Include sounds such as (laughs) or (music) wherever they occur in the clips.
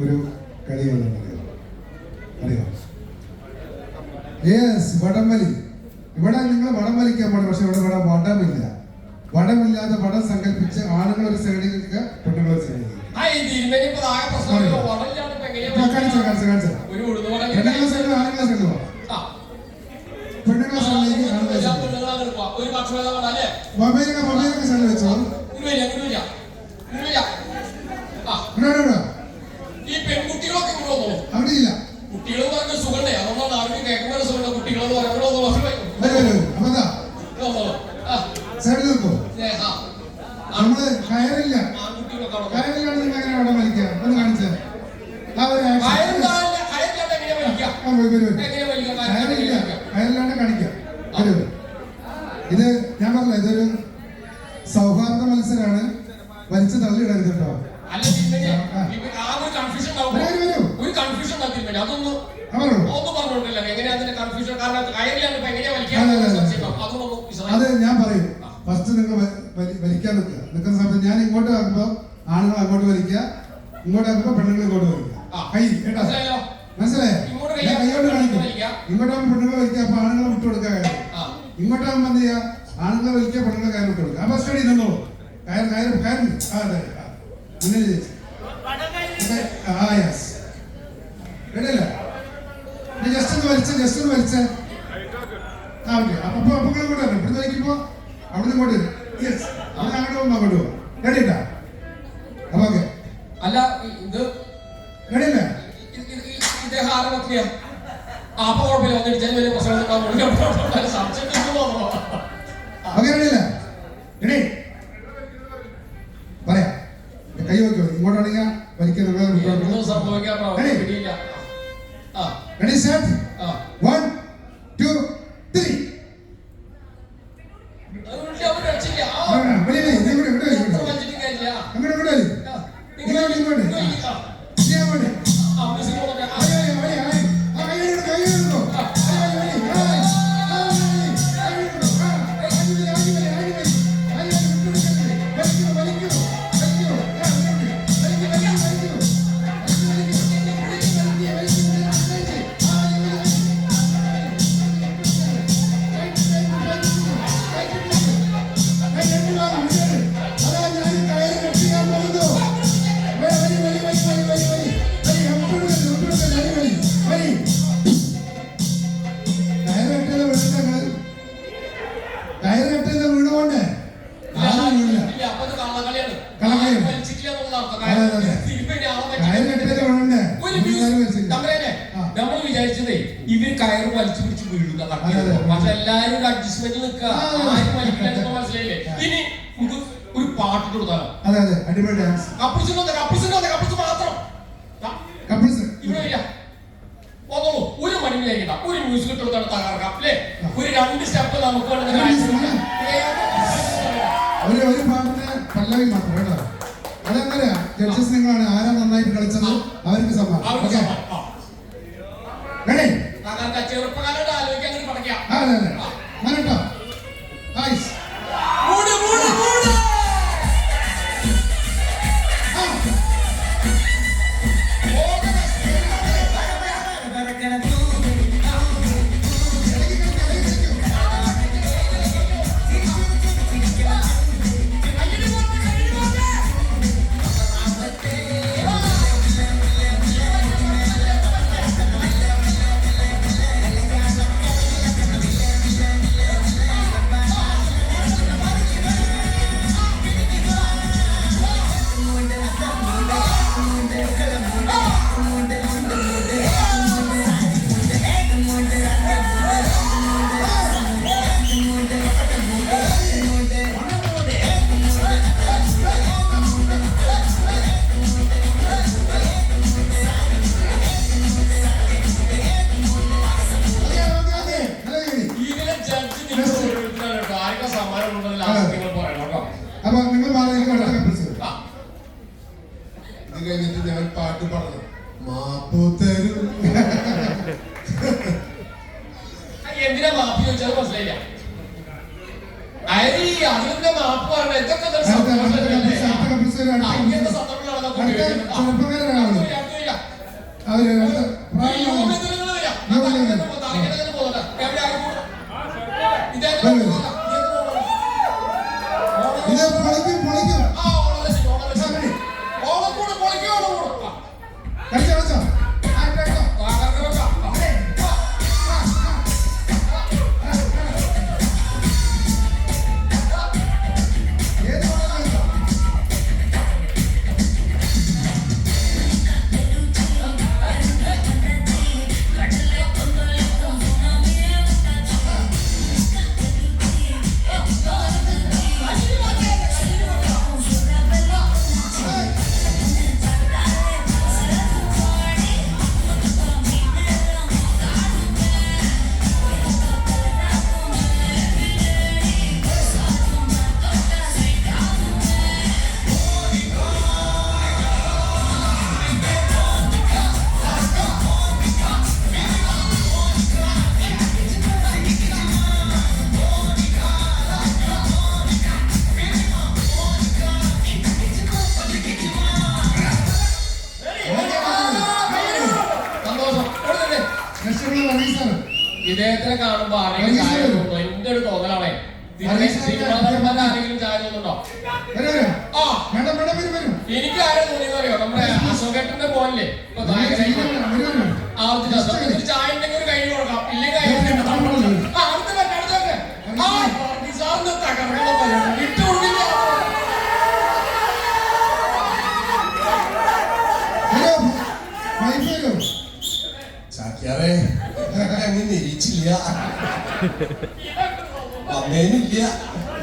ഒരു അറിയാം? യെസ് വടംവലി. ഇവിടെ നിങ്ങൾ വടം വലിക്കാൻ പാടില്ല പക്ഷെ ഇവിടെ ഇവിടെ വടമില്ല. വടമില്ലാതെ വടം സങ്കല്പിച്ച് ആണുങ്ങൾ ഒരു സൈഡിൽ നിൽക്കുക പെണ്ണുങ്ങൾ ഒരു സൈഡിൽ ആ, ഈ തിരുമേനി ഇപ്പൊ ആകെ പ്രശ്നമില്ല. വടമില്ലാണ്ട് ഇപ്പൊ എങ്ങനെയാ ഇപ്പൊ കാണിച്ചു കാണിച്ചു കാണിച്ചു ഒരു ഉഴുന്ന് വടം പെണ്ണുങ്ങളെ സൈഡിൽ ആണുങ്ങളെ സൈഡിൽ പോവാം ആ. പെണ്ണുങ്ങളെ സൈഡിലേക്ക് ആണുങ്ങളെ എല്ലാം സൈഡിൽ തുള്ളുന്നതാണ് എടുക്കുക. ഒരു ഭക്ഷണം വേണ്ട അല്ലേ മൊബൈലൊക്കെ മൊബൈലൊക്കെ സൈഡിൽ വെച്ചോ ഇങ്ങോട്ട് വരിക, ഇങ്ങോട്ട് വരിക. ഇങ്ങോട്ട് വരിക. ആ, ഇവിടെ ഇവിടെ ഇവിടെ. ഈ പെൺകുട്ടികളൊക്കെ ഇങ്ങോട്ട് വന്നോളൂ അവിടെ ഇല്ല കുട്ടികൾ പറഞ്ഞ സുഖണ്ടേ അതുകൊണ്ടാണ് ആർക്കും കേൾക്കുമ്പോൾ സുഖമുണ്ട് കുട്ടികൾ പറയുമ്പോൾ വരൂ വരൂ അപ്പൊ എന്താ സൈഡിൽ നിൽക്കോ നമ്മൾ കയറില്ല. കയറിലാണ് നിങ്ങൾ അവിടെ വടം വലിക്കുക ഒന്ന് കാണിച്ചേ. ആ ഒരു. കയറില്ല. കയറിലാണ് കാണിക്കാം. ഇത് ഞാൻ പറഞ്ഞ ഇതൊരു സൗഹാർദ്ദ മത്സരമാണ് വലിച്ചു തള്ളിയിടരുത് കേട്ടോ. അതൊന്നും പറഞ്ഞോണ്ടില്ല എങ്ങനെയാ കൺഫ്യൂഷൻ കാരണം കയറിയാണ് എങ്ങനെയാ അല്ല, വലിക്കാൻ അല്ല, അല്ല. സംശയം അതൊന്നും അത് വിശദമായി ഞാൻ പറയും ഫസ്റ്റ് നിങ്ങൾ വ- വലി- വലിക്കാൻ നിൽക്കുക. നിൽക്കുന്ന സമയത്ത് ഞാൻ ഇങ്ങോട്ട് ആക്കുമ്പോൾ ആണുങ്ങൾ അങ്ങോട്ട് വലിക്കുക ഇങ്ങോട്ട് ആക്കുമ്പോൾ പെണ്ണുങ്ങൾ ഇങ്ങോട്ട് വലിക്കുക. ആ. കൈ കേട്ടോ? മനസ്സിലായോ? ഞാൻ കൈയോട്ട് കാണിക്കും. ഇങ്ങോട്ടാകുമ്പോൾ പെണ്ണുങ്ങൾ വലിക്കുക അപ്പൊ ആണുങ്ങൾ വിട്ടു കൊടുക്കുക ഇങ്ങോട്ടാകുമ്പോൾ എന്ത് ചെയ്യുക? ആണുങ്ങൾ വലിക്കുക പെണ്ണുങ്ങൾ കയറി വിട്ടു കൊടുക്കുക. അപ്പൊ സ്റ്റഡി നിന്നോ കയർ കയർ കയറി ആ അതെ. അങ്ങനെ ആ. യെസ് ജസ്റ്റ് ഒന്ന് വലിച്ച ജസ്റ്റ് ഒന്ന് വലിച്ചേ. ആ ഓക്കെ അപ്പൊ അപ്പൊ ഇവിടുന്ന് വലിക്കുമ്പോ ഇങ്ങോട്ട് യെസ് അവിടെ അങ്ങോട്ട് പോകുമ്പോ അങ്ങോട്ട് പോകും. റെഡി അപ്പൊ ഓക്കെ അല്ല ഇത് റെഡി അല്ലേ? ഇത് ഇത് ഈ- ഇദ്ദേഹം ആരുടെ പത്നിയാ ആ അപ്പൊ കുഴപ്പമില്ല. ഒന്ന് ഇടിച്ചാൽ വലിയ പ്രശ്നം സംശയം കിട്ടുമോ ഓക്കെ റെഡി പറയാം. കൈ വെക്കോ ഇങ്ങോട്ടാണെങ്കിൽ വലിക്കുന്ന റെഡി സെറ്റ് തമ്പുരാനെ, ആ. നമ്മൾ വിചാരിച്ചതേ ഇവർ കയറ് വലിച്ചു പിടിച്ച് വീഴുക. പക്ഷെ എല്ലാരും ഒരു അഡ്ജസ്റ്റ്മെന്റ് നിൽക്കുക. മനസ്സിലായില്ലേ? ഇനി ഒരു പാട്ടിട്ട് കൊടുത്താലോ? അതെ അതെ. അടിപൊളി ഡാൻസ് കപ്പിൾസിന് വന്നേ കപ്പിൾസിന് വന്നേ കപ്പിൾസ് മാത്രം. ഇവിടെ ഇല്ല ഒരു മണി വിചാരിക്കണ്ട ഒരു മ്യൂസിക് ഇട്ട് കൊടുത്താണ് തകർക്കാം അല്ലേ? ഒരു രണ്ട് സ്റ്റെപ്പ് നമുക്ക് വേണമെങ്കിൽ പല്ലവി മാത്രം കേട്ടോ. അതെങ്ങനെയാ ജഡ്ജസ് നിങ്ങളാണ് ആരാ നന്നായിട്ട് കളിച്ചത്? അവർക്ക് സമ്മാനം. ഓക്കെ ഞാൻ പറഞ്ഞു മാപ്പു തരൂ. എന്തിനാ മാപ്പ് ചോദിച്ചാൽ മനസ്സിലായില്ല. അരി അതിന്റെ മാപ്പ് പറഞ്ഞ ഇതൊക്കെ എന്തൊരു അടുത്ത ഇദ്ദേഹത്തിനെ കാണുമ്പോ ആരെങ്കിലും ചായ തോന്നുന്നു എന്റെ ഒരു തോന്നലാണേ. ആരെങ്കിലും ചായ തോന്നുന്നുണ്ടോ ആ. എനിക്ക് ആരെ തോന്നിയെന്ന് അറിയോ? നമ്മുടെ അശോകേട്ടന്റെ ഇപ്പൊ ഒരു ചായ ഉണ്ടെങ്കിൽ ഒരു കൈ കൊടുക്കാം. ഇല്ലെങ്കിൽ കൈ കൊടുക്കാം. ആ, അടുത്ത അടുത്ത സാറിന്. ഇട്ട് (laughs) അങ്ങനെ നിരീച്ചില്ല. വന്നേനില്ല.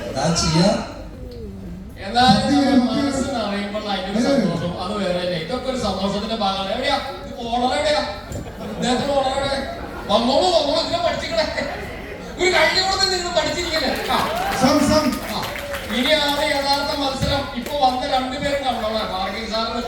എന്താ ചെയ്യാ? അത് വേറെ. ഇതൊക്കെ ഒരു സന്തോഷത്തിന്റെ ഭാഗമാണ്. എവിടെയാ? ഓണർ എവിടെയാ? ഇദ്ദേഹത്തിന് ഓണർ എവിടെ? വന്നോളൂ വന്നോളൂ. ഇതിനെ പഠിച്ചിക്കണേ ഒരു കഴിഞ്ഞ കൂടെ നിങ്ങൾ പഠിച്ചിരിക്കണേ ആ. സം സം. ആ. ഇനിയാണ് യഥാർത്ഥ മത്സരം. ഇപ്പൊ വന്ന രണ്ടുപേരും കണ്ടോളാം കാർഗിൽ സാറിന്